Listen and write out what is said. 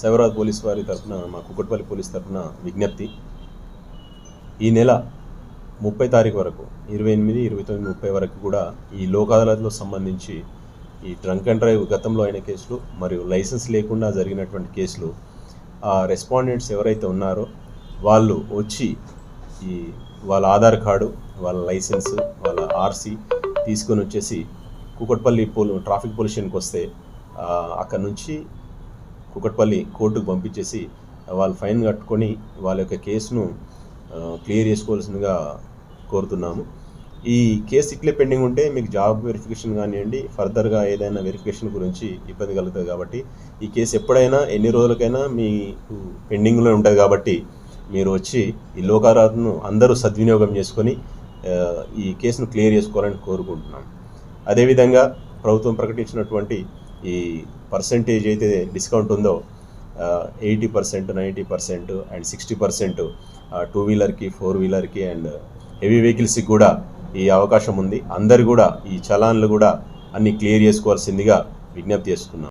Cyberabad police వారి తరఫున మా కుక్కట్పల్లి పోలీస్ తరఫున విజ్ఞప్తి. ఈ నెల ముప్పై తారీఖు వరకు ఇరవై ఎనిమిది ఇరవై తొమ్మిది ముప్పై వరకు కూడా ఈ లోక్ అదాలత్లో సంబంధించి ఈ డ్రంక్ అండ్ డ్రైవ్ గతంలో అయిన కేసులు మరియు లైసెన్స్ లేకుండా జరిగినటువంటి కేసులు ఆ రెస్పాండెంట్స్ ఎవరైతే ఉన్నారో వాళ్ళు వచ్చి ఈ వాళ్ళ ఆధార్ కార్డు వాళ్ళ లైసెన్స్ వాళ్ళ ఆర్సీ తీసుకొని వచ్చేసి కూకట్పల్లి పోల్ ట్రాఫిక్ పొల్యూషన్కి వస్తే అక్కడ నుంచి కుకట్పల్లి కోర్టుకు పంపించేసి వాళ్ళు ఫైన్ కట్టుకొని వాళ్ళ యొక్క కేసును క్లియర్ చేసుకోవాల్సిందిగా కోరుతున్నాము. ఈ కేసు ఇట్లే పెండింగ్ ఉంటే మీకు జాబ్ వెరిఫికేషన్ కానివ్వండి ఫర్దర్గా ఏదైనా వెరిఫికేషన్ గురించి ఇబ్బంది కలుగుతుంది కాబట్టి ఈ కేసు ఎప్పుడైనా ఎన్ని రోజులకైనా మీకు పెండింగ్లో ఉంటుంది కాబట్టి మీరు వచ్చి ఈ లోకారాధను అందరూ సద్వినియోగం చేసుకొని ఈ కేసును క్లియర్ చేసుకోవాలని కోరుకుంటున్నాం అదేవిధంగా ప్రభుత్వం ప్రకటించినటువంటి ఈ పర్సంటేజ్ అయితే డిస్కౌంట్ ఉందో eighty percent ninety percent and sixty percent two వీలర్కి four వీలర్కి అండ్ హెవీ వెహికల్స్కి కూడా ఈ అవకాశం ఉంది. అందరు కూడా ఈ చలాన్లు కూడా అన్ని క్లియర్ చేసుకోవాల్సిందిగా విజ్ఞప్తి చేసుకున్నాం